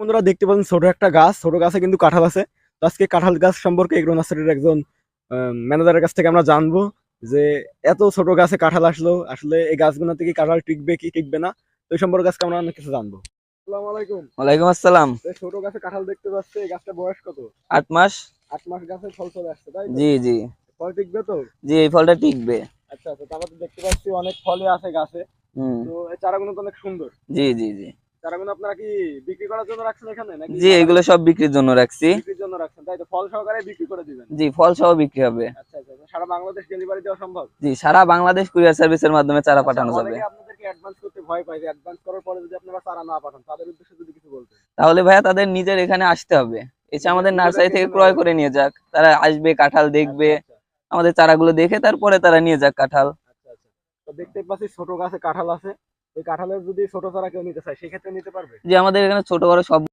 বন্ধুরা দেখতে পাচ্ছেন ছোট একটা গাছ ছোট গাছে কিন্তু কাঁঠাল আছে। তো আজকে কাঁঠাল গাছ সম্পর্কে এগ্রো নার্সারির একজন ম্যানেজারের কাছ থেকে আমরা জানব যে এত ছোট গাছে কাঁঠাল আসলো আসলে এই গাছগুলো থেকে কাঁঠাল টিকবে কি টিকবে না? তো এই সম্পর্কে আজকে আমরা অনেক কিছু জানব। আসসালামু আলাইকুম। ওয়ালাইকুম আসসালাম। ছোট গাছে কাঁঠাল দেখতে পাচ্ছে এই গাছটা বয়স কত? আট মাস। আট মাস গাছে ফল চলে আসছে তাই জি জি। ফল টিকবে তো? জি এই ফলটা টিকবে। আচ্ছা আচ্ছা তারপর দেখতে পাচ্ছি অনেক ফলে আছে গাছে। তো এই চারাগুলো তো অনেক সুন্দর। জি জি জি। চারাগুলো আপনারা কি বিক্রি করার জন্য রাখছেন এখানে নাকি? জি এগুলো সব বিক্রির জন্য রাখছি। বিক্রির জন্য রাখছেন। তাই তো ফল সহকারে বিক্রি করে দিবেন? জি ফল সহ বিক্রি হবে। আচ্ছা আচ্ছা আচ্ছা। সারা বাংলাদেশ ডেলিভারি দেওয়া সম্ভব? জি সারা বাংলাদেশ কুরিয়ার সার্ভিসের মাধ্যমে চারা পাঠানো আচ্ছা, যাবে। অনেকে আপনাদেরকে অ্যাডভান্স করতে ভয় পায় যে অ্যাডভান্স করার পরে যদি আপনারা চারা না পাঠান তাদের উদ্দেশ্যে যদি কিছু বলতেন। তাহলে ভাইয়া তাদের নিজের এখানে আসতে হবে। এসে আমাদের নার্সারি থেকে ক্রয় করে নিয়ে যাক। তারা আসবে কাঁঠাল দেখবে। আচ্ছা। আমাদের চারাগুলো দেখে তারপরে তারা নিয়ে যাক কাঁঠাল। আচ্ছা আচ্ছা। তো দেখতে পাচ্ছি ছোট গাছে কাঁঠাল আছে। এই কাঁঠালের যদি ছোট চারা কেউ নিতে চায়, সেক্ষেত্রে নিতে পারবে? যে আমাদের এখানে ছোট বড় সব